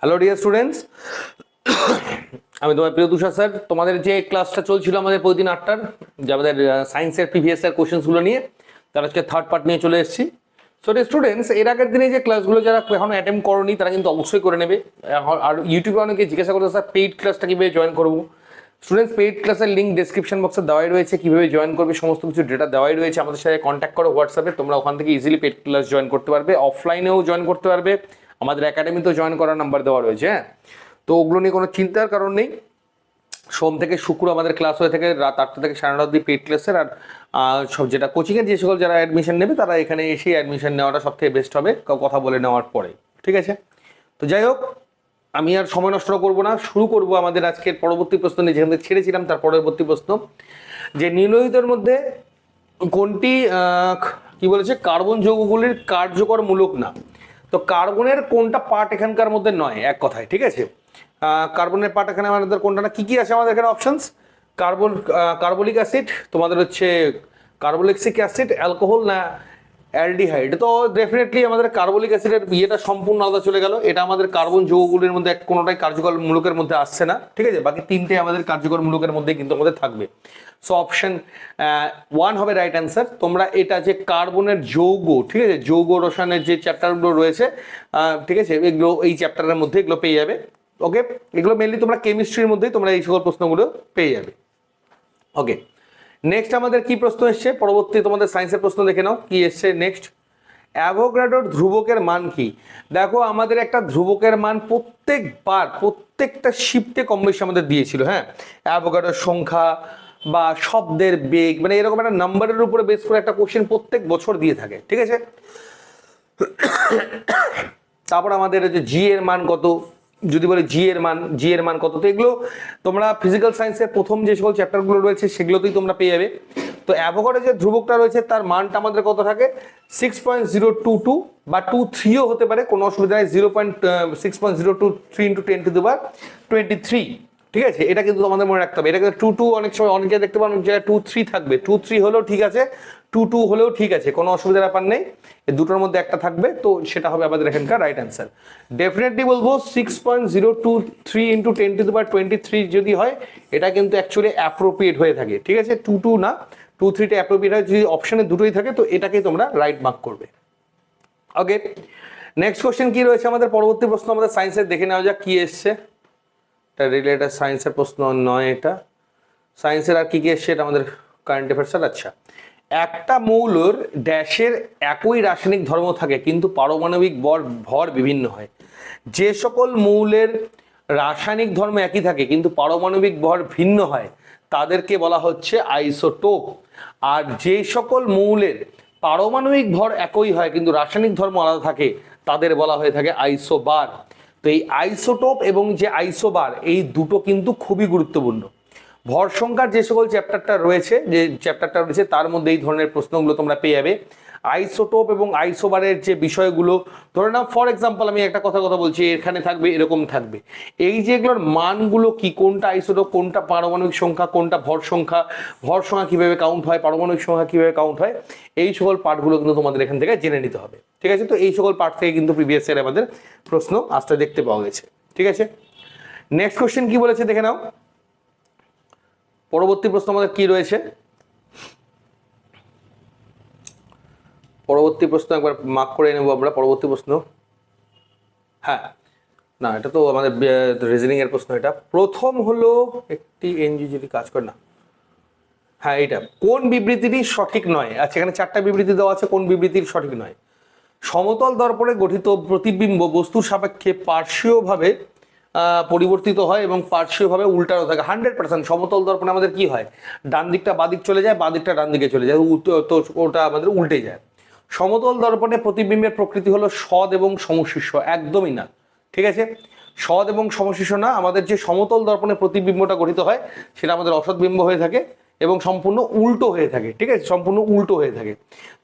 Hello dear students আমি তোমার প্রিয় তুষার স্যার। তোমাদের যে ক্লাসটা চলছিল আমাদের প্রতিদিন আটটার, যে আমাদের সায়েন্সের প্রিভিয়াস ইয়ার কোশ্চেন্সগুলো নিয়ে, তার আজকে থার্ড পার্ট নিয়ে চলে এসেছি। সো স্টুডেন্টস এর আগের দিনে যে ক্লাসগুলো যারা এখনও অ্যাটেম্প করনি, তারা কিন্তু অবশ্যই করে নেবে। আর ইউটিউবে অনেকে জিজ্ঞাসা করতে স্যার পেইড ক্লাসটা কীভাবে জয়েন করব? স্টুডেন্টস পেইড ক্লাসের লিঙ্ক ডেসক্রিপশন বক্সে দেওয়াই রয়েছে, কীভাবে জয়েন করবে, সমস্ত কিছু ডেটা দেওয়াই রয়েছে। আমাদের সাথে কন্ট্যাক্ট করো হোয়াটসঅ্যাপে তোমরা ওখান থেকে ইজিলি পেইড ক্লাস জয়েন করতে পারবে অফলাইনেও জয়েন করতে পারবে। আমাদের একাডেমিতেও জয়েন করার নাম্বার দেওয়া রয়েছে হ্যাঁ? তো ওগুলো নিয়ে কোনো চিন্তার কারণ নেই। সোম থেকে শুক্র আমাদের ক্লাস হয়ে থাকে, রাত আটটা থেকে সাড়ে নটা অব্দি পেড ক্লাসের আর সব যেটা কোচিংয়ের যে সকল যারা অ্যাডমিশন নেবে, তারা এখানে এসে অ্যাডমিশন নেওয়াটা সব থেকে বেস্ট হবে কথা বলে নেওয়ার পরে, ঠিক আছে? তো যাই হোক, আমি আর সময় নষ্ট করব না, শুরু করব আমাদের আজকের পরবর্তী প্রশ্ন নিয়ে, যেখান ছেড়েছিলাম তার পরবর্তী প্রশ্ন। যে নিম্নলিখিতের মধ্যে কোনটি কি বলেছে, কার্বন যৌগগুলির কার্যকর মূলক না? তো কার্বনের কোনটা পার্ট এখানকার মধ্যে নয়? এক কথায়, ঠিক আছে? কার্বনের পার্ট এখানে আমাদের কোনটা না? কী কী আছে আমাদের এখানে অপশানস কার্বন কার্বলিক অ্যাসিড তোমাদের হচ্ছে কার্বলিক্সিক অ্যাসিড অ্যালকোহল না অ্যালডিহাইড। তো ডেফিনেটলি আমাদের কার্বলিক অ্যাসিডের ইয়েটা সম্পূর্ণ আলাদা চলে গেল। এটা আমাদের কার্বন যৌগগুলির মধ্যে এক- কোনোটাই কার্যকর মূলকের মধ্যে আসছে না। ঠিক আছে? বাকি তিনটে আমাদের কার্যকর মূলকের মধ্যে কিন্তু আমাদের থাকবে। সো অপশন ওয়ান হবে রাইট অ্যান্সার তোমরা এটা যে কার্বনের যৌগ, ঠিক আছে? যৌগ রসায়নের যে চ্যাপ্টারগুলো রয়েছে ঠিক আছে? এগুলো এই চ্যাপ্টারের মধ্যে এগুলো পেয়ে যাবে। ওকে এগুলো মেনলি তোমরা কেমিস্ট্রির মধ্যেই তোমরা এই সকল প্রশ্নগুলো পেয়ে যাবে। ওকে নেক্সট আমাদের কি প্রশ্ন এসছে? পরবর্তী তোমাদের সায়েন্সের প্রশ্ন দেখে নাও, কি এসছে নেক্সট অ্যাভোগ্রাডোর ধ্রুবকের মান কি? দেখো, আমাদের একটা ধ্রুবকের মান প্রত্যেকবার, প্রত্যেকটা শিফটে কম বেশি আমাদের দিয়েছিল হ্যাঁ? অ্যাভোগ্রাডোর সংখ্যা বা শব্দের বেগ মানে এরকম একটা নাম্বারের উপরে বেস করে একটা কোশ্চেন প্রত্যেক বছর দিয়ে থাকে, ঠিক আছে? তারপর আমাদের যে জি এর মান কত? যদি বলে জি এর মান জি এর মান কত? তো এগুলো তোমরা ফিজিক্যাল সায়েন্সের প্রথম যে সকল চ্যাপ্টারগুলো রয়েছে, সেগুলোতেই তোমরা পেয়ে যাবে। তো অ্যাভোকাডো যে ধ্রুবকটা রয়েছে, তার মানটা আমাদের কত থাকে? Six point zero two two বা টু থ্রিও হতে পারে, কোনো অসুবিধা নেই zero point six point zero two three into ten to দেবার টোয়েন্টি থ্রি ঠিক আছে? এটা কিন্তু আমাদের মনে রাখতে হবে। এটা কিন্তু টু টু অনেক সময় অনেকে দেখতে পাবেন অনেক জায়গায় টু থ্রি থাকবে। টু থ্রি হলেও ঠিক আছে টু টু হলেও ঠিক আছে, কোনো অসুবিধার ব্যাপার নেই। দুটোর মধ্যে একটা থাকবে, তো সেটা হবে আমাদের এখানকার রাইট অ্যান্সার ডেফিনেটলি বলব six point zero two three into ten to বা টোয়েন্টি থ্রি যদি হয়, এটা কিন্তু অ্যাকচুয়ালি অ্যাপ্রোপ্রিয়েট হয়ে থাকে, ঠিক আছে? টু টু না টু থ্রিটা অ্যাপ্রোপ্রিয়েট হয়। যদি অপশনে দুটোই থাকে, তো এটাকেই তোমরা রাইট মার্ক করবে। ওকে নেক্সট কোশ্চেন কি রয়েছে আমাদের? পরবর্তী প্রশ্ন আমাদের সায়েন্সের দেখে নেওয়া যাক, কি এসছে। রিলেটেড সায়েন্সের প্রশ্ন নয় এটা। সায়েন্সের আর কি কি এসছে এটা আমাদের কারেন্ট অ্যাফেয়ার্সের আচ্ছা একটা মৌলর ড্যাশের একই রাসায়নিক ধর্ম থাকে, কিন্তু পারমাণবিক বর ভর বিভিন্ন হয়। যে সকল মৌলের রাসায়নিক ধর্ম একই থাকে, কিন্তু পারমাণবিক ভর ভিন্ন হয়, তাদেরকে বলা হচ্ছে আইসোটোপ আর যে সকল মৌলের পারমাণবিক ভর একই হয়, কিন্তু রাসায়নিক ধর্ম আলাদা থাকে, তাদের বলা হয়ে থাকে আইসোবার তো এই আইসোটোপ এবং যে আইসোবার, এই দুটো কিন্তু খুবই গুরুত্বপূর্ণ। ভর সংখ্যার যে সকল চ্যাপ্টারটা রয়েছে, যে চ্যাপ্টারটা রয়েছে, তার মধ্যে এই ধরনের প্রশ্নগুলো তোমরা পেয়ে যাবে। আইসোটোপ এবং আইসোবারের যে বিষয়গুলো, ধরে নাও ফর এক্সাম্পল আমি একটা কথা কথা বলছি, এখানে থাকবে, এরকম থাকবে। এই যে এগুলোর মানগুলো কি, কোনটা আইসোটোপ, কোনটা পারমাণবিক সংখ্যা, কোনটা ভর সংখ্যা ভর সংখ্যা কীভাবে কাউন্ট হয়, পারমাণবিক সংখ্যা কীভাবে কাউন্ট হয়, এই সকল পার্টগুলো কিন্তু তোমাদের এখান থেকে জেনে নিতে হবে। ঠিক আছে? তো এই সকল পার্ট থেকে কিন্তু প্রিভিয়াস ইয়ার আমাদের প্রশ্ন আসতে দেখতে পাওয়া গেছে। ঠিক আছে? নেক্সট কোশ্চেন কি বলেছে, দেখে নাও। পরবর্তী প্রশ্ন আমাদের কি রয়েছে? পরবর্তী প্রশ্ন একবার মার্ক করে নেব আমরা, পরবর্তী প্রশ্ন। হ্যাঁ না, এটা তো আমাদের রিজনিং এর প্রশ্ন এটা। প্রথম হলো একটি এনজি যদি কাজ করে, না। হ্যাঁ এটা কোন বিবৃতিটি সঠিক নয়? আচ্ছা এখানে চারটা বিবৃতি দেওয়া আছে, কোন বিবৃতির সঠিক নয়? সমতল দর্পণে গঠিত প্রতিবিম্ব বস্তুর সাপেক্ষে পার্শ্বীয়ভাবে পরিবর্তিত হয় এবং পার্শ্বীয়ভাবে উল্টানো থাকে। হান্ড্রেড পার্সেন্ট সমতল দর্পণে আমাদের কি হয়? ডান দিকটা বাদিক চলে যায়, বাদিকটা ডান দিকে চলে যায় তো ওটা আমাদের উল্টে যায়। সমতল দর্পণে প্রতিবিম্বের প্রকৃতি হলো সদ এবং সমশিষ্য একদমই না। ঠিক আছে? সদ এবং সমশিষ্য না, আমাদের যে সমতল দর্পণে প্রতিবিম্বটা গঠিত হয়, সেটা আমাদের অসৎ বিম্ব হয়ে থাকে এবং সম্পূর্ণ উল্টো হয়ে থাকে। ঠিক আছে? সম্পূর্ণ উল্টো হয়ে থাকে।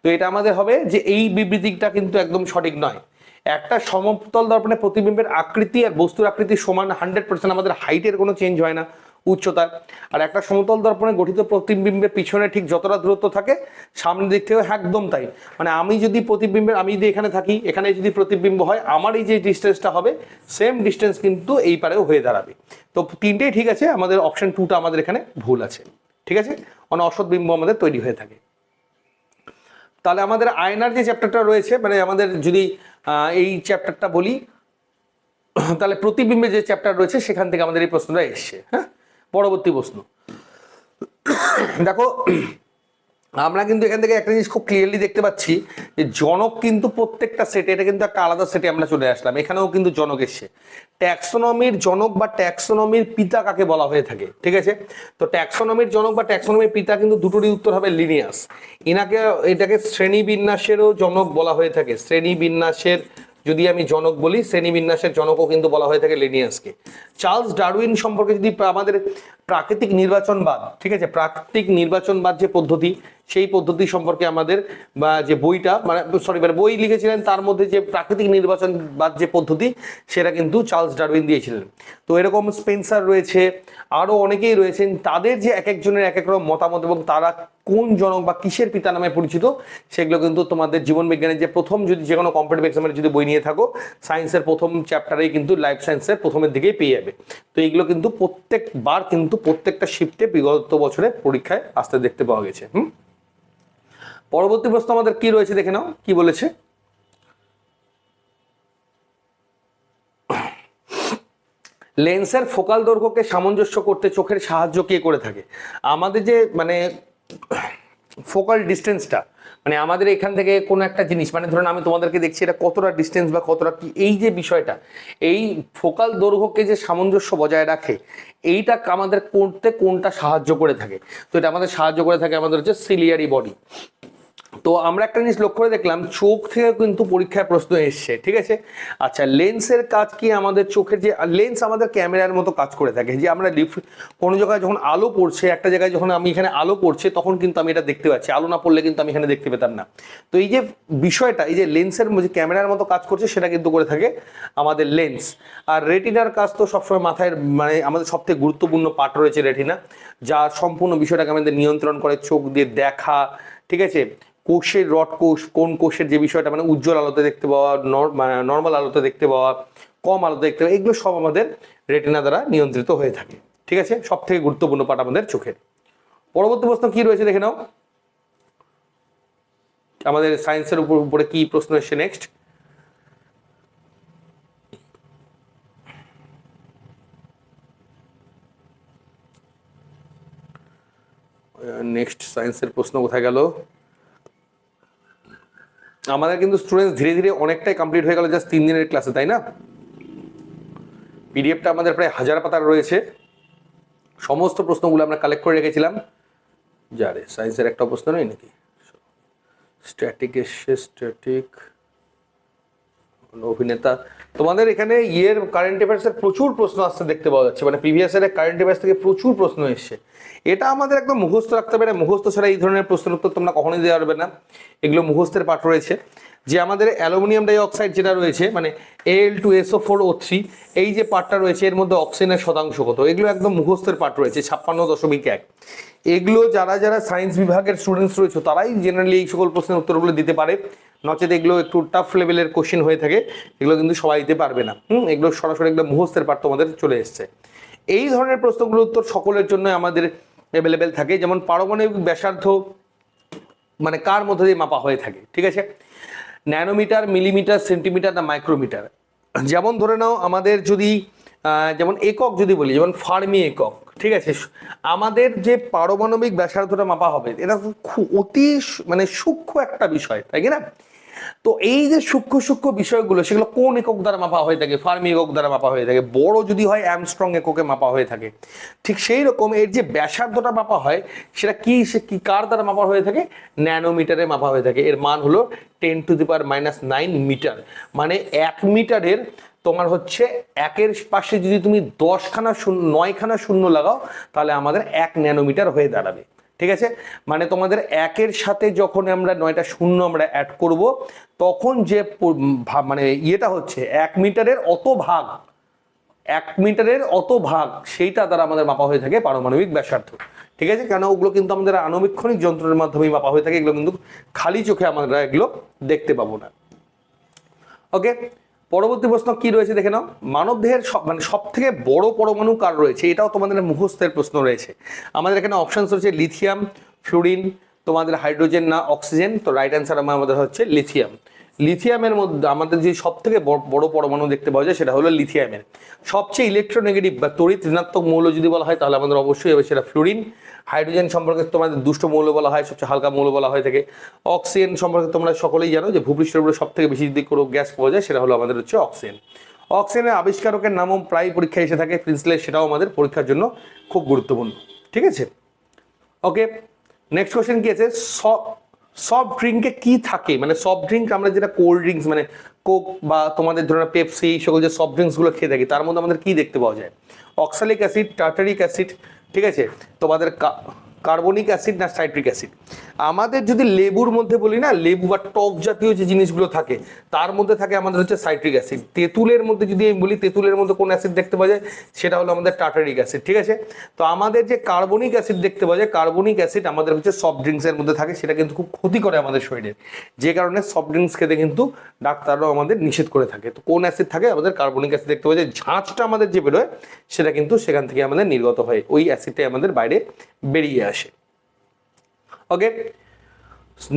তো এটা আমাদের হবে যে এই বিবৃতিটা কিন্তু একদম সঠিক নয়। একটা সমতল দর্পণে প্রতিবিম্বের আকৃতি আর বস্তুর আকৃতি সমান হান্ড্রেড পার্সেন্ট আমাদের হাইটের কোনো চেঞ্জ হয় না। উচ্চতায়। আর একটা সমতল দর্পণে গঠিত প্রতিবিম্বের পিছনে ঠিক যতটা দূরত্ব থাকে, সামনের দিক থেকে একদম তাই। মানে আমি যদি প্রতিবিম্বের, আমি যদি এখানে থাকি, এখানে যদি প্রতিবিম্ব হয়, আমার এই যে ডিস্টেন্সটা হবে সেম ডিস্টেন্স কিন্তু এই পারেও হয়ে দাঁড়াবে। তো তিনটেই ঠিক আছে, আমাদের অপশন টুটা আমাদের এখানে ভুল আছে। ঠিক আছে? মানে অসৎ বিম্ব আমাদের তৈরি হয়ে থাকে। তাহলে আমাদের আয়নার যে চ্যাপ্টারটা রয়েছে মানে আমাদের যদি এই চ্যাপ্টারটা বলি, তাহলে প্রতিবিম্বে যে চ্যাপ্টার রয়েছে, সেখান থেকে আমাদের এই প্রশ্নটা এসছে হ্যাঁ? পরবর্তী প্রশ্ন। দেখো, আমরা কিন্তু এখান থেকে একটা জিনিস খুব ক্লিয়ারলি দেখতে পাচ্ছি যে জনক কিন্তু প্রত্যেকটা সেটে এটা কিন্তু একটা আলাদা সেটে আমরা চলে আসলাম। এখানেও কিন্তু জনক এসছে। ট্যাক্সোনমির জনক বা ট্যাক্সোনমির পিতা কাকে বলা হয়ে থাকে? ঠিক আছে? তো ট্যাক্সোনমির জনক বা ট্যাক্সোনমির পিতা কিন্তু দুটোরই উত্তর হবে লিনিয়াস এনাকে, এটাকে শ্রেণি বিন্যাসেরও জনক বলা হয়ে থাকে। শ্রেণি বিন্যাসের যদি আমি জনক বলি শ্রেণীবিন্যাসের জনকও কিন্তু বলা হয়ে থাকে লিনিয়াসকে চার্লস ডারউইন সম্পর্কে যদি আমাদের প্রাকৃতিক নির্বাচনবাদ, ঠিক আছে, প্রাকৃতিক নির্বাচনবাদ যে পদ্ধতি সেই পদ্ধতি সম্পর্কে আমাদের, বা যে বইটা মানে সরি মানে বই লিখেছিলেন, তার মধ্যে যে প্রাকৃতিক নির্বাচনবাদ যে পদ্ধতি, সেটা কিন্তু চার্লস ডারউইন দিয়েছিলেন। তো এরকম স্পেন্সার রয়েছে আরও অনেকেই রয়েছেন, তাদের যে এক একজনের এক এক রকম মতামত এবং তারা কোন জনক বা কিসের পিতা নামে পরিচিত, সেগুলো কিন্তু তোমাদের জীবন বিজ্ঞানের যে প্রথম যদি যে কোনো কম্পিটিভ এক্সামের যদি বই নিয়ে থাকো সায়েন্সের প্রথম চ্যাপ্টারেই কিন্তু লাইফ সায়েন্সের প্রথমের দিকেই পেয়ে যাবে। তো এইগুলো কিন্তু প্রত্যেকবার কিন্তু প্রত্যেকটা শিফটে বিগত বছরে পরীক্ষায় আসতে দেখতে পাওয়া গেছে, হুম? পরবর্তী প্রশ্ন আমাদের কি রয়েছে দেখে নাও, কি বলেছে? লেন্সের ফোকাল দৈর্ঘ্যকে সামঞ্জস্য করতে চোখের সাহায্য কে করে থাকে? আমাদের যে মানে ফোকাল ডিস্টেন্সটা মানে আমাদের এখান থেকে কোনো একটা জিনিস মানে ধরুন আমি তোমাদেরকে দেখছি এটা কতটা ডিস্টেন্স বা কতটা কি, এই যে বিষয়টা, এই ফোকাল দৈর্ঘ্যকে যে সামঞ্জস্য বজায় রাখে, এইটা আমাদের করতে কোনটা সাহায্য করে থাকে? তো এটা আমাদের সাহায্য করে থাকে আমাদের হচ্ছে সিলিয়ারি বডি তো আমরা একটা জিনিস লক্ষ্য করে দেখলাম, চোখ থেকে কিন্তু পরীক্ষায় প্রশ্ন এসছে, ঠিক আছে? আচ্ছা লেন্সের কাজ কি আমাদের চোখের যে লেন্স আমাদের ক্যামেরার মতো কাজ করে থাকে, যে আমরা লিফ, কোনো জায়গায় যখন আলো পড়ছে, একটা জায়গায় যখন আমি এখানে আলো পড়ছে, তখন কিন্তু আমি এটা দেখতে পাচ্ছি, আলো না পড়লে কিন্তু আমি এখানে দেখতে পেতাম না। তো এই যে বিষয়টা, এই যে লেন্সের যে ক্যামেরার মতো কাজ করছে, সেটা কিন্তু করে থাকে আমাদের লেন্স। আর রেটিনার কাজ তো সবসময় মাথায় মানে আমাদের সবথেকে গুরুত্বপূর্ণ পার্ট রয়েছে রেটিনা যা সম্পূর্ণ বিষয়টাকে আমাদের নিয়ন্ত্রণ করে, চোখ দিয়ে দেখা, ঠিক আছে? কোষের রড কোষ, কোন কোষের যে বিষয়টা মানে উজ্জ্বল আলোতে দেখতে পাওয়া নর্মাল আলোতে দেখতে পাওয়া, কম আলোতে দেখতে পাওয়া, এগুলো সব আমাদের রেটিনা দ্বারা নিয়ন্ত্রিত হয়ে থাকে। ঠিক আছে? সব থেকে গুরুত্বপূর্ণ পাঠ আমাদের চোখের। পরবর্তী প্রশ্ন কি রয়েছে দেখে নাও। আমাদের সায়েন্সের উপর, উপরে কি প্রশ্ন এসছে নেক্সট নেক্সট সায়েন্সের প্রশ্ন কোথায় গেল? আমাদের কিন্তু স্টুডেন্টস ধীরে ধীরে অনেকটাই কমপ্লিট হয়ে গেল জাস্ট তিন দিনের ক্লাসে তাই না? পিডিএফটা আমাদের প্রায় হাজার পাতার রয়েছে। সমস্ত প্রশ্নগুলো আমরা কালেক্ট করে রেখেছিলাম। যারে সায়েন্সের একটা প্রশ্ন নেই নাকি? স্ট্যাটিক এসে স্ট্যাটিক অভিনেতা। তোমাদের এখানে ইয়ের কারেন্ট অ্যাফেয়ার্সের প্রচুর প্রশ্ন আসতে দেখতে পাওয়া যাচ্ছে। মানে প্রিভিয়াস ইয়ারের কারেন্ট অ্যাফেয়ার্স থেকে প্রচুর প্রশ্ন এসছে। এটা আমাদের একদম মুখস্থ রাখতে পারে মুখস্থ ছাড়া এই ধরনের প্রশ্নের উত্তর তোমরা কখনোই দেওয়া পারবে না। এগুলো মুখস্থের পাঠ রয়েছে। যে আমাদের অ্যালুমিনিয়াম ডাইঅক্সাইড যেটা রয়েছে মানে L two SO four O three এই যে পার্টটা রয়েছে, এর মধ্যে অক্সিজেনের শতাংশ কত? এগুলো একদম মুখস্থের পাঠ রয়েছে, ছাপ্পান্ন দশমিক এক। এগুলো যারা যারা সায়েন্স বিভাগের স্টুডেন্টস রয়েছে, তারাই জেনারেলি এই সকল প্রশ্নের উত্তরগুলো দিতে পারে। নচেত এগুলো একটু টাফ লেভেলের কোশ্চেন হয়ে থাকে, এগুলো কিন্তু সবাই দিতে পারবে না। হুম, এগুলো সরাসরি একদম মুখস্থের পাঠ তোমাদের চলে এসছে। এই ধরনের প্রশ্নগুলোর উত্তর সকলের জন্য আমাদের অ্যাভেলেবেল থাকে, যেমন পারমাণবিক ব্যাসার্ধ মানে কার মধ্যে দিয়ে মাপা হয়ে থাকে, ঠিক আছে? ন্যানোমিটার, মিলিমিটার, সেন্টিমিটার না মাইক্রোমিটার। যেমন ধরে নাও আমাদের যদি যেমন একক যদি বলি, যেমন ফার্মি একক, ঠিক আছে? আমাদের যে পারমাণবিক ব্যাসার্ধটা মাপা হবে, এটা অতি মানে সূক্ষ্ম একটা বিষয়, তাই কি না? তো এই যে সূক্ষ্ম সূক্ষ্ম বিষয়গুলো, সেগুলো কোন একক দ্বারা মাপা হয়ে থাকে? ফার্মি একক দ্বারা মাপা হয়ে থাকে। বড় যদি হয় অ্যামস্ট্রং এককে মাপা হয়ে থাকে। ঠিক সেই রকম এর যে ব্যাসার্ধটা মাপা হয়, সেটা কি, সে কি কার দ্বারা মাপা হয়ে থাকে? ন্যানোমিটারে মাপা হয়ে থাকে। এর মান হলো ten to the power minus nine metre মানে এক মিটারের তোমার হচ্ছে একের পাশে যদি তুমি দশখানা শূন্য, নয়খানা শূন্য লাগাও, তাহলে আমাদের এক ন্যানোমিটার হয়ে দাঁড়াবে। ঠিক আছে? মানে তোমাদের একের সাথে যখন আমরা নয়টা শূন্য আমরা অ্যাড করব, তখন যে মানে ইয়েটা হচ্ছে, এক মিটারের অত ভাগ, এক মিটারের অত ভাগ সেইটা দ্বারা আমাদের মাপা হয়ে থাকে পারমাণবিক ব্যাসার্ধ। ঠিক আছে? কেন? ওগুলো কিন্তু আমাদের আণবিক্ষণিক যন্ত্রের মাধ্যমেই মাপা হয়ে থাকে, এগুলো কিন্তু খালি চোখে আমরা এগুলো দেখতে পাবো না। ওকে পরবর্তী প্রশ্ন কি রয়েছে দেখে নাও। মানব দেহের সব মানে সব থেকে বড় পরমাণু কার রয়েছে? এটাও তোমাদের মুখস্থের প্রশ্ন রয়েছে। আমাদের এখানে অপশানস রয়েছে লিথিয়াম ফ্লুরিন তোমাদের হাইড্রোজেন না অক্সিজেন তো রাইট অ্যান্সার আমাদের হচ্ছে লিথিয়াম লিথিয়ামের মধ্যে আমাদের যে সব থেকে বড় পরমাণু দেখতে পাওয়া যায় সেটা হলো লিথিয়ামের। সবচেয়ে ইলেকট্রোনেগেটিভ বা তড়িৎ ঋণাত্মক মৌল যদি বলা হয়, তাহলে আমাদের অবশ্যই হবে সেটা ফ্লুরিন হাইড্রোজেন সম্পর্কে তোমাদের দুষ্ট মৌল বলা হয়, সবচেয়ে হালকা মৌল বলা হয় থাকে অক্সিজেন সম্পর্কে তোমরা সকলেই জানো যে ভূপৃষ্ঠের উপরে সব থেকে বেশি যদি কোনো গ্যাস পাওয়া যায়, সেটা হলো আমাদের হচ্ছে অক্সিজেন অক্সিজেনের আবিষ্কারকের নামও প্রায় পরীক্ষায় এসে থাকে প্রিন্সলে সেটাও আমাদের পরীক্ষার জন্য খুব গুরুত্বপূর্ণ। ঠিক আছে? ওকে নেক্সট কোয়েশ্চেন কি আছে? সফট ড্রিঙ্কে কি থাকে? মানে সফট ড্রিঙ্ক আমরা যেটা কোল্ড ড্রিঙ্কস মানে কোক বা তোমাদের ধরনের পেপসি এই সকল যে সফট ড্রিঙ্কসগুলো খেয়ে থাকি, তার মধ্যে আমাদের কি দেখতে পাওয়া যায়? অক্সালিক অ্যাসিড টার্টারিক অ্যাসিড ঠিক আছে? তোমাদের কার্বনিক অ্যাসিড না সাইট্রিক অ্যাসিড। আমাদের যদি লেবুর মধ্যে বলি না, লেবু বা টক জাতীয় যে জিনিসগুলো থাকে, তার মধ্যে থাকে আমাদের হচ্ছে সাইট্রিক অ্যাসিড। তেঁতুলের মধ্যে যদি আমি বলি, তেঁতুলের মধ্যে কোন অ্যাসিড দেখতে পাওয়া যায়? সেটা হলো আমাদের টাটারিক অ্যাসিড, ঠিক আছে? তো আমাদের যে কার্বনিক অ্যাসিড দেখতে পাওয়া যায়, কার্বনিক অ্যাসিড আমাদের হচ্ছে সফট ড্রিঙ্কসের মধ্যে থাকে, সেটা কিন্তু খুব ক্ষতি করে আমাদের শরীরে। যে কারণে সফট ড্রিঙ্কস খেতে কিন্তু ডাক্তাররাও আমাদের নিষেধ করে থাকে। তো কোন অ্যাসিড থাকে? আমাদের কার্বনিক অ্যাসিড দেখতে পাওয়া যায় ঝাঁচটা আমাদের যে বেরোয়, সেটা কিন্তু সেখান থেকে আমাদের নির্গত হয়। ওই অ্যাসিডটাই আমাদের বাইরে বেরিয়ে আসে। ওকে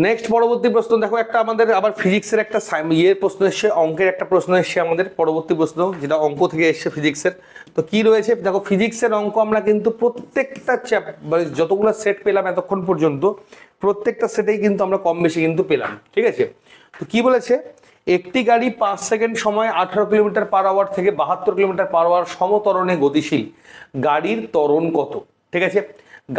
নেক্সট পরবর্তী প্রশ্ন, দেখো একটা আমাদের আবার ফিজিক্সের একটা ইয়ের প্রশ্ন এসছে, অঙ্কের একটা প্রশ্ন এসছে আমাদের, পরবর্তী প্রশ্ন, যেটা অঙ্ক থেকে এসছে ফিজিক্সের তো কি রয়েছে? দেখো ফিজিক্সের অঙ্ক আমরা কিন্তু প্রত্যেকটা চ্যাপ মানে যতগুলো সেট পেলাম এতক্ষণ পর্যন্ত, প্রত্যেকটা সেটেই কিন্তু আমরা কম বেশি কিন্তু পেলাম, ঠিক আছে? তো কি বলেছে? একটি গাড়ি পাঁচ সেকেন্ড সময় আঠারো কিলোমিটার পার আওয়ার থেকে বাহাত্তর কিলোমিটার পার আওয়ার সমতরণে গতিশীল। গাড়ির ত্বরণ কত? ঠিক আছে?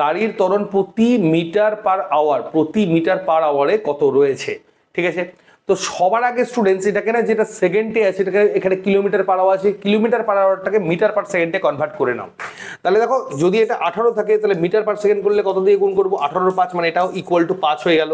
গাড়ির ত্বরণ প্রতি মিটার পার আওয়ার প্রতি মিটার পার আওয়ারে কত রয়েছে? ঠিক আছে? তো সবার আগে স্টুডেন্টস এটাকে না, যেটা সেকেন্ডে আছে এটাকে এখানে কিলোমিটার পার আওয়ার আছে কিলোমিটার পার আওয়ারটাকে মিটার পার সেকেন্ডে কনভার্ট করে নাও। তাহলে দেখো, যদি এটা আঠারো থাকে, তাহলে মিটার পার সেকেন্ড করলে কত দিয়ে গুণ করব? আঠারোর পাঁচ মানে এটাও ইকুয়াল টু পাঁচ হয়ে গেল।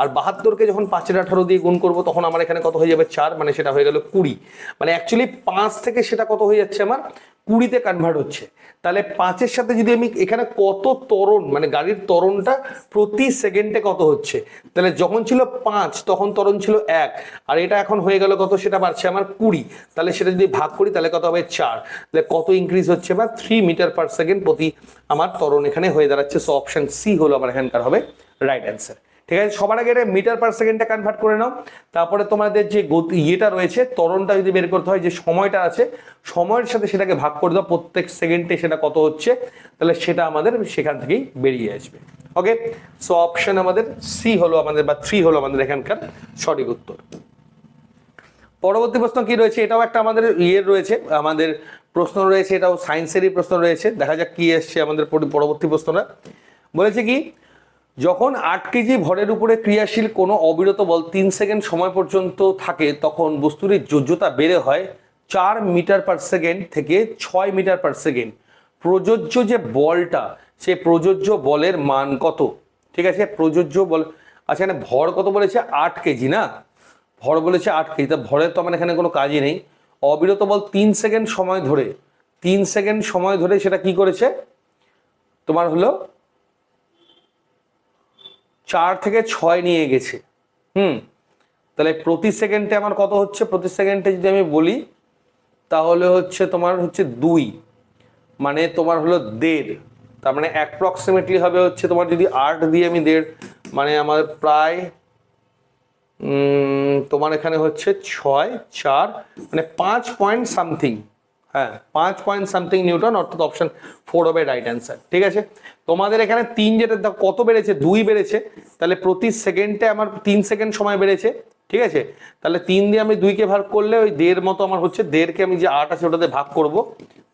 আর বাহাত্তরকে যখন পাঁচের আঠারো দিয়ে গুণ করব, তখন আমার এখানে কত হয়ে যাবে? চার মানে সেটা হয়ে গেল কুড়ি। মানে অ্যাকচুয়ালি পাঁচ থেকে সেটা কত হয়ে যাচ্ছে আমার? কুড়িতে কনভার্ট হচ্ছে। তাহলে পাঁচের সাথে যদি আমি এখানে কত তরণ মানে গাড়ির ত্বরণটা প্রতি সেকেন্ডে কত হচ্ছে? তাহলে যখন ছিল পাঁচ, তখন তরণ ছিল এক। আর এটা এখন হয়ে গেল কত? সেটা বাড়ছে আমার কুড়ি। তাহলে সেটা যদি ভাগ করি, তাহলে কত হবে চার? তাহলে কত ইনক্রিজ হচ্ছে বা থ্রি মিটার পার সেকেন্ড প্রতি আমার তরণ এখানে হয়ে দাঁড়াচ্ছে। সো অপশান সি হলো আমার এখানকার হবে রাইট অ্যান্সার ঠিক আছে? সবার আগে এটা মিটার পার সেকেন্ডটা কনভার্ট করে নাও। তারপরে তোমাদের যে গতি ইয়েটা রয়েছে, ত্বরণটা যদি বের করতে হয়, যে সময়টা আছে, সময়ের সাথে সেটাকে ভাগ করে দাও, প্রত্যেক সেকেন্ডে সেটা কত হচ্ছে, তাহলে সেটা আমাদের সেখান থেকেই বেরিয়ে আসবে। ওকে সো অপশন আমাদের সি হলো আমাদের বা থ্রি হলো আমাদের এখানকার সঠিক উত্তর। পরবর্তী প্রশ্ন কি রয়েছে? এটাও একটা আমাদের ইয়ের রয়েছে, আমাদের প্রশ্ন রয়েছে, এটাও সায়েন্সেরই প্রশ্ন রয়েছে। দেখা যাক কি এসছে আমাদের পরবর্তী প্রশ্নটা। বলেছে কি যখন আট কেজি ভরের উপরে ক্রিয়াশীল কোনো অবিরত বল তিন সেকেন্ড সময় পর্যন্ত থাকে, তখন বস্তুটির যোজ্যতা বেড়ে হয় চার মিটার পার সেকেন্ড থেকে ছয় মিটার পার সেকেন্ড। প্রযোজ্য যে বলটা, সে প্রযোজ্য বলের মান কত? ঠিক আছে, প্রযোজ্য বল আচ্ছা এখানে ভর কত বলেছে? আট কেজি, না? ভর বলেছে আট কেজি, তা ভরের তো আমার এখানে কোনো কাজই নেই। অবিরত বল তিন সেকেন্ড সময় ধরে, তিন সেকেন্ড সময় ধরে সেটা কি করেছে? তোমার হলো চার থেকে ছয় নিয়ে গেছে। হুম? তাহলে প্রতি সেকেন্ডে আমার কত হচ্ছে? প্রতি সেকেন্ডে যদি আমি বলি, তাহলে হচ্ছে তোমার হচ্ছে দুই। মানে তোমার হলো দেড়। তার মানে অ্যাপ্রক্সিমেটলি হবে হচ্ছে তোমার যদি আট দিয়ে আমি দেড় মানে আমার প্রায় তোমার এখানে হচ্ছে ছয়, চার মানে পাঁচ পয়েন্ট সামথিং হ্যাঁ পাঁচ পয়েন্ট সামথিং নিউটন, অর্থাৎ অপশন ফোর হবে রাইট অ্যান্সার ঠিক আছে? তোমাদের এখানে তিন যেটা কত বেড়েছে? দুই বেড়েছে। তাহলে প্রতি সেকেন্ডে আমার তিন সেকেন্ড সময় বেড়েছে, ঠিক আছে? তাহলে তিন দিয়ে আমি দুইকে ভাগ করলে ওই দেড় মতো আমার হচ্ছে, দেড়কে আমি যে আট আছে ওটাতে ভাগ করব,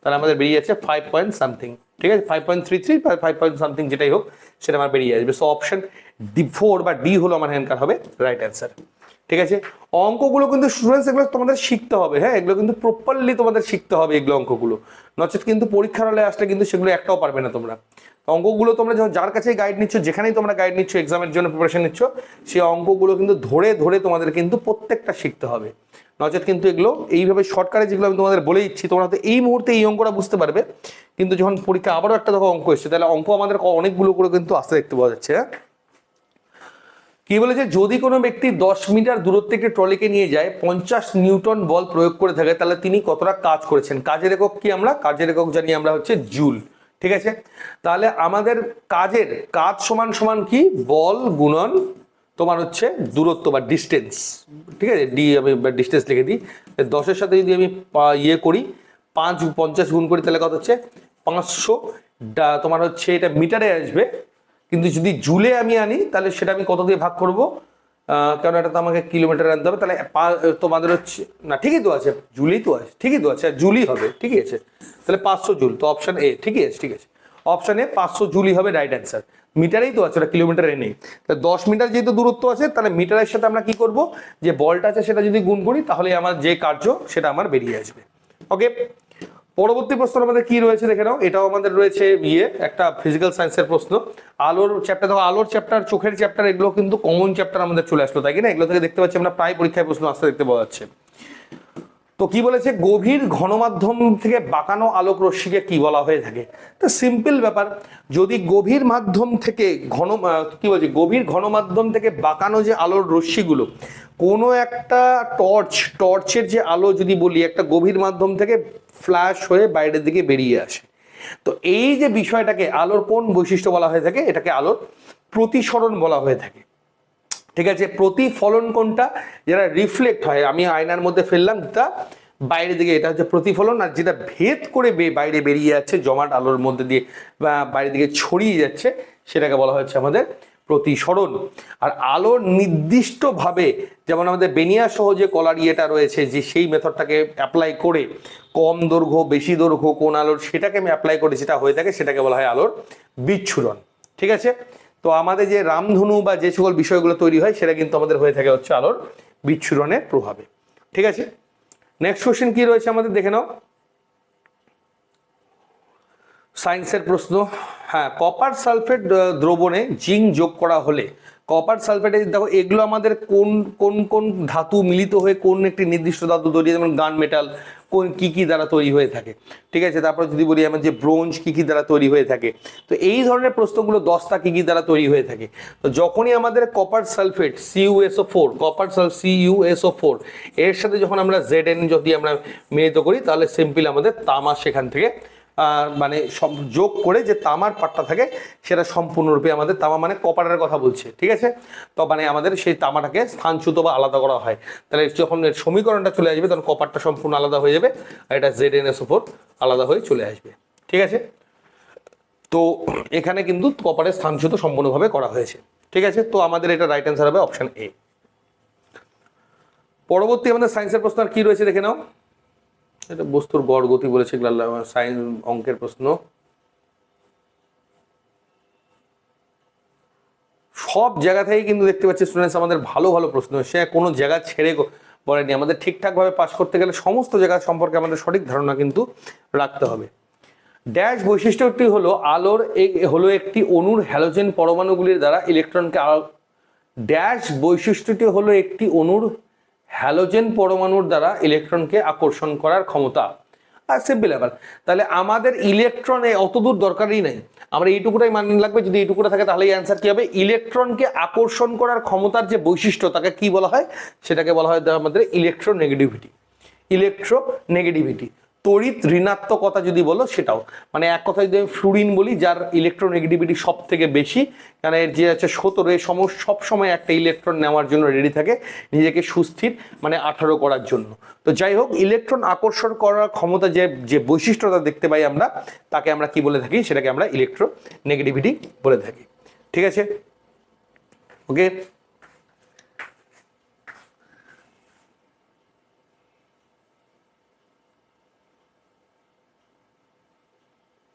তাহলে আমাদের বেরিয়ে যাচ্ছে ফাইভ পয়েন্ট সামথিং ঠিক আছে? Five point three three five point something যেটাই হোক, সেটা আমার বেরিয়ে আসবে। সো অপশন ডি ফোর বা ডি হলো আমার হ্যান্ডকার হবে রাইট অ্যান্সার ঠিক আছে? অঙ্কগুলো কিন্তু স্টুডেন্টস এগুলো তোমাদের শিখতে হবে হ্যাঁ? এগুলো কিন্তু প্রপারলি তোমাদের শিখতে হবে এগুলো অঙ্কগুলো। নচেত কিন্তু পরীক্ষার হলে আসলে কিন্তু সেগুলো একটাও পারবে না তোমরা। অঙ্কগুলো তোমরা যখন যার কাছেই গাইড নিচ্ছ, যেখানেই তোমরা গাইড নিচ্ছ এক্সামের জন্য প্রিপারেশন নিচ্ছ, সেই অঙ্কগুলো কিন্তু ধরে ধরে তোমাদের কিন্তু প্রত্যেকটা শিখতে হবে। নচেত কিন্তু এগুলো এইভাবে শর্টকাটে যেগুলো আমি তোমাদের বলে দিচ্ছি, তোমরা হয়তো এই মুহূর্তে এই অঙ্কটা বুঝতে পারবে। কিন্তু যখন পরীক্ষা আবারও একটা দেখো অঙ্ক এসছে, তাহলে অঙ্ক আমাদের অনেকগুলো করে কিন্তু আসতে দেখতে পাওয়া যাচ্ছে হ্যাঁ? কি বলেছে, যদি কোনো ব্যক্তি দশ মিটার দূরত্ব থেকে ট্রলিকে নিয়ে যায়, পঞ্চাশ নিউটন বল প্রয়োগ করে থাকে, তাহলে তিনি কতটা কাজ করেছেন? কাজের একক কি আমরা? কাজের একক জানি আমরা হচ্ছে জুল, ঠিক আছে? তাহলে আমাদের কাজের কাজ সমান সমান কি? বল গুণন তোমার হচ্ছে দূরত্ব বা ডিস্টেন্স ঠিক আছে? ডি আমি ডিস্টেন্স লিখে দিই। দশের সাথে যদি আমি ইয়ে করি, পাঁচ পঞ্চাশ গুণ করি, তাহলে কত হচ্ছে? পাঁচশো তোমার হচ্ছে এটা মিটারে আসবে কিন্তু যদি জুলে আমি আনি, তাহলে সেটা আমি কত দিয়ে ভাগ করব? কারণ এটা তো আমাকে কিলোমিটার আনতে হবে, তাহলে তোমাদের হচ্ছে, না, ঠিকই তো আছে জুলেই তো আছে, ঠিকই তো আছে জুলই হবে, ঠিকই আছে। তাহলে পাঁচশো জুল তো অপশান এ ঠিকই আছে, ঠিক আছে। অপশন এ পাঁচশো জুলি হবে রাইট অ্যান্সার মিটারেই তো আছে, ওটা কিলোমিটারে নেই। তাহলে দশ মিটার যেহেতু দূরত্ব আছে, তাহলে মিটারের সাথে আমরা কি করব? যে বলটা আছে, সেটা যদি গুণ করি, তাহলে আমার যে কার্য, সেটা আমার বেরিয়ে আসবে। ওকে পরবর্তী প্রশ্ন আমাদের কি রয়েছে দেখে নাও? এটাও আমাদের রয়েছে ইয়ে একটা ফিজিক্যাল সায়েন্সের প্রশ্ন। আলোর চ্যাপ্টার দেখো, আলোর চ্যাপ্টার চোখের চ্যাপ্টার এগুলো কিন্তু কমন চ্যাপ্টার আমাদের চলে আসলো, তাই কি না? এগুলো থেকে দেখতে পাচ্ছি আমরা প্রায় পরীক্ষায় প্রশ্ন আসতে দেখতে পাওয়া যাচ্ছে। তো কি বলেছে? গভীর ঘনমাধ্যম থেকে বাঁকানো আলোক রশ্মিকে কি বলা হয়ে থাকে? তো সিম্পল ব্যাপার, যদি গভীর মাধ্যম থেকে ঘন কি বলছে? গভীর ঘনমাধ্যম থেকে বাঁকানো যে আলোর রশ্মিগুলো, কোনো একটা টর্চ টর্চের যে আলো যদি বলি, একটা গভীর মাধ্যম থেকে ফ্ল্যাশ হয়ে বাইরের দিকে বেরিয়ে আসে। তো এই যে বিষয়টাকে আলোর কোন বৈশিষ্ট্য বলা হয়ে থাকে? এটাকে আলোর প্রতিসরণ বলা হয়ে থাকে। ঠিক আছে? প্রতিফলন কোনটা? যেটা রিফ্লেক্ট হয়। আমি আয়নার মধ্যে ফেললাম তা বাইরের দিকে, এটা হচ্ছে প্রতিফলন। আর যেটা ভেদ করে বাইরে বেরিয়ে যাচ্ছে, জমাট আলোর মধ্যে দিয়ে বা বাইরের দিকে ছড়িয়ে যাচ্ছে, সেটাকে বলা হচ্ছে আমাদের প্রতিসরণ। আর আলোর নির্দিষ্টভাবে, যেমন আমাদের বেনিয়া সহ যে কলার ইয়েটা রয়েছে, যে সেই মেথডটাকে অ্যাপ্লাই করে কম দৈর্ঘ্য, বেশি দৈর্ঘ্য কোন আলোর সেটাকে আমি অ্যাপ্লাই করে, যেটা হয়ে থাকে সেটাকে বলা হয় আলোর বিচ্ছুরণ। ঠিক আছে? তো আমাদের যে রামধনু বা যে সকল বিষয়গুলো তৈরি হয়, সেটা কিন্তু আমাদের হয়ে থাকে হচ্ছে আলোর বিচ্ছুরণের প্রভাবে। ঠিক আছে? নেক্সট কোশ্চেন কি রয়েছে আমাদের? দেখে নাও। সায়েন্সের প্রশ্ন। হ্যাঁ কপার সালফেট দ্রবণে জিঙ্ক যোগ করা হলে কপার সালফেটে দেখো, এগুলো আমাদের কোন কোন কোন ধাতু মিলিত হয়ে কোন একটি নির্দিষ্ট ধাতু তৈরি যেমন গান মেটাল কোন কি কি দ্বারা তৈরি হয়ে থাকে? ঠিক আছে, তারপর যদি বলি আমার যে ব্রোঞ্জ কি কি দ্বারা তৈরি হয়ে থাকে? তো এই ধরনের প্রশ্নগুলো দশটা কি কি দ্বারা তৈরি হয়ে থাকে? তো যখনই আমাদের copper sulphate CUSO four copper সাল সিইউএসও ফোর এর সাথে যখন আমরা জেড এন যদি আমরা মিলিত করি, তাহলে সিম্পল আমাদের তামা সেখান থেকে মানে যোগ করে যে তামার পাটটা থাকে, সেটা সম্পূর্ণরূপে আমাদের তামা মানে কপারের কথা বলছে, ঠিক আছে? তো মানে আমাদের সেই তামাটাকে স্থানচ্যুত বা আলাদা করা হয়। তাহলে যখন সমীকরণটা চলে আসবে, তখন কপারটা সম্পূর্ণ আলাদা হয়ে যাবে, আর এটা জেড এন এস ওপর আলাদা হয়ে চলে আসবে, ঠিক আছে? তো এখানে কিন্তু কপারের স্থানচ্যুত সম্পূর্ণভাবে করা হয়েছে, ঠিক আছে? তো আমাদের এটা রাইট অ্যান্সার হবে অপশন এ পরবর্তী আমাদের সায়েন্সের প্রশ্ন আর কি রয়েছে দেখে নাও। এটা বস্তুর গড় গতি বলেছে সায়েন্স অঙ্কের প্রশ্ন। সব জায়গা থেকেই কিন্তু দেখতে পাচ্ছি স্টুডেন্টস আমাদের ভালো ভালো প্রশ্ন। সে কোনো জায়গা ছেড়ে বলেনি। আমাদের ঠিকঠাকভাবে পাস করতে গেলে সমস্ত জায়গা সম্পর্কে আমাদের সঠিক ধারণা কিন্তু রাখতে হবে। ড্যাশ বৈশিষ্ট্যটি হলো আলোর হলো একটি অণুর হ্যালোজেন পরমাণুগুলির দ্বারা ইলেকট্রনকে ড্যাশ বৈশিষ্ট্যটি হলো একটি অণুর হ্যালোজেন পরমাণুর দ্বারা ইলেকট্রনকে আকর্ষণ করার ক্ষমতা। আর সিম্পল ব্যাপার। তাহলে আমাদের ইলেকট্রনে অত দূর দরকারই নেই। আমরা এইটুকুটাই মানে লাগবে, যদি এইটুকুটা থাকে তাহলে এই অ্যান্সার কি হবে? ইলেকট্রনকে আকর্ষণ করার ক্ষমতার যে বৈশিষ্ট্য, তাকে কি বলা হয়? সেটাকে বলা হয় আমাদের ইলেকট্রোনেগেটিভিটি ইলেকট্রো নেগেটিভিটি তড়িৎ ঋণাত্মকতা যদি বলো, সেটাও। মানে এক কথায় যদি আমি ফ্লুরিন বলি, যার ইলেকট্রোনেগেটিভিটি সব থেকে বেশি কারণ এর যে আছে সতেরো, এ সব সময় একটা ইলেকট্রন নেওয়ার জন্য রেডি থাকে, নিজেকে সুস্থির মানে আঠারো করার জন্য। তো যাই হোক ইলেকট্রন আকর্ষণ করার ক্ষমতা যে যে বৈশিষ্ট্যটা দেখতে পাই আমরা, তাকে আমরা কি বলে থাকি? সেটাকে আমরা ইলেকট্রো নেগেটিভিটি বলে থাকি। ঠিক আছে? ওকে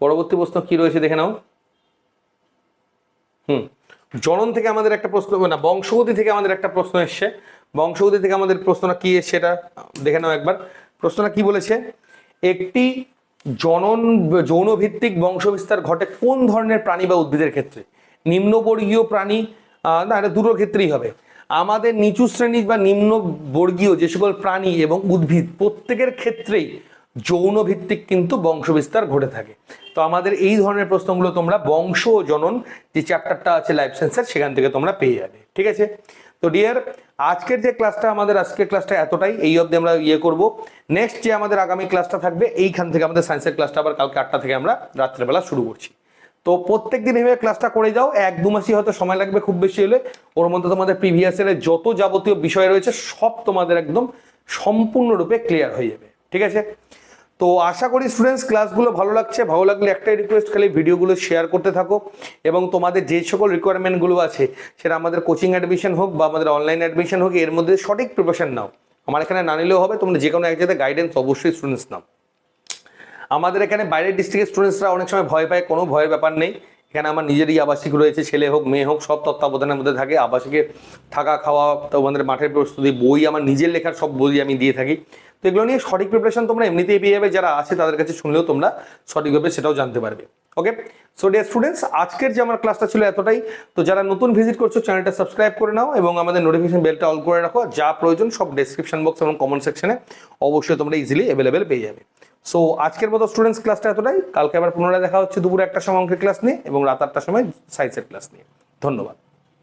পরবর্তী প্রশ্ন কি রয়েছে দেখে নাও। হুম, জনন থেকে আমাদের একটা প্রশ্ন, না, বংশগতি থেকে আমাদের একটা প্রশ্ন এসছে। বংশগতি থেকে আমাদের প্রশ্নটা কি এসছে এটা দেখে নাও একবার। প্রশ্নটা কি বলেছে? একটি জনন যৌন ভিত্তিক বংশবিস্তার ঘটে কোন ধরনের প্রাণী বা উদ্ভিদের ক্ষেত্রে? নিম্নবর্গীয় প্রাণী না, এটা দুটোর ক্ষেত্রেই হবে। আমাদের নিচু শ্রেণি বা নিম্ন বর্গীয় যে সকল প্রাণী এবং উদ্ভিদ, প্রত্যেকের ক্ষেত্রেই যৌন ভিত্তিক কিন্তু বংশবিস্তার ঘটে থাকে। তো আমাদের এই ধরনের প্রশ্নগুলো তোমরা বংশ জনন যে চ্যাপ্টারটা আছে লাইফ সেন্সার সেখান থেকে তোমরা পেয়ে যাবে, ঠিক আছে? তো ডিয়ার আজকের যে ক্লাসটা আমাদের আজকের ক্লাসটা এতটাই, এই অবধি আমরা ইয়ে করব। নেক্সট যে আমাদের আগামী ক্লাসটা থাকবে, এইখান থেকে আমাদের সায়েন্সের ক্লাসটা আবার কালকে আটটা থেকে আমরা রাত্রেবেলা শুরু করছি। তো প্রত্যেক দিন এভাবে ক্লাসটা করে যাও, এক দু মাসই হয়তো সময় লাগবে খুব বেশি হলে। ওর মধ্যে তোমাদের প্রিভিয়াস যত যাবতীয় বিষয় রয়েছে, সব তোমাদের একদম সম্পূর্ণরূপে ক্লিয়ার হয়ে যাবে, ঠিক আছে? তো আশা করি স্টুডেন্টস ক্লাসগুলো ভালো লাগছে। ভালো লাগলে একটাই রিকোয়েস্ট খালি ভিডিওগুলো শেয়ার করতে থাকো। এবং তোমাদের যে সকল রিকোয়ারমেন্টগুলো আছে, সেটা আমাদের কোচিং অ্যাডমিশন হোক বা আমাদের অনলাইন অ্যাডমিশন হোক, এর মধ্যে সঠিক প্রিপারেশন নাও। আমার এখানে না নিলেও হবে, তোমরা যে কোনো এক জায়গায় গাইডেন্স অবশ্যই স্টুডেন্টস নাও। আমাদের এখানে বাইরের ডিস্ট্রিক্টের স্টুডেন্টসরা অনেক সময় ভয় পায়, কোনো ভয়ের ব্যাপার নেই। এখানে আমার নিজেরই আবাসিক রয়েছে, ছেলে হোক, মেয়ে হোক, সব তত্ত্বাবধানের মধ্যে থাকে। আবাসিকে থাকা, খাওয়া, তোমাদের মাঠের প্রস্তুতি, বই আমার নিজের লেখার সব বই আমি দিয়ে থাকি। তো এগুলো নিয়ে সঠিক প্রিপারেশন তোমরা এমনিতেই পেয়ে যাবে, যারা আছে তাদের কাছে শুনলেও তোমরা সঠিকভাবে সেটাও জানতে পারবে। ওকে সো ডিয়ার স্টুডেন্টস আজকের যে আমার ক্লাসটা ছিল এতটাই। তো যারা নতুন ভিজিট করছ চ্যানেলটা সাবস্ক্রাইব করে নাও এবং আমাদের নোটিফিকেশন বেলটা অল করে রাখো। যা প্রয়োজন সব ডেসক্রিপশন বক্স এবং কমেন্ট সেকশনে অবশ্যই তোমরা ইজিলি অ্যাভেলেবেল পেয়ে যাবে। সো আজকের মতো স্টুডেন্টস ক্লাসটা এতটাই। কালকে আবার পুনরায় দেখা হচ্ছে দুপুরে একটা সময় অঙ্কের ক্লাস নিয়ে এবং রাত আটটার সময় সায়েন্সের ক্লাস নিয়ে। ধন্যবাদ।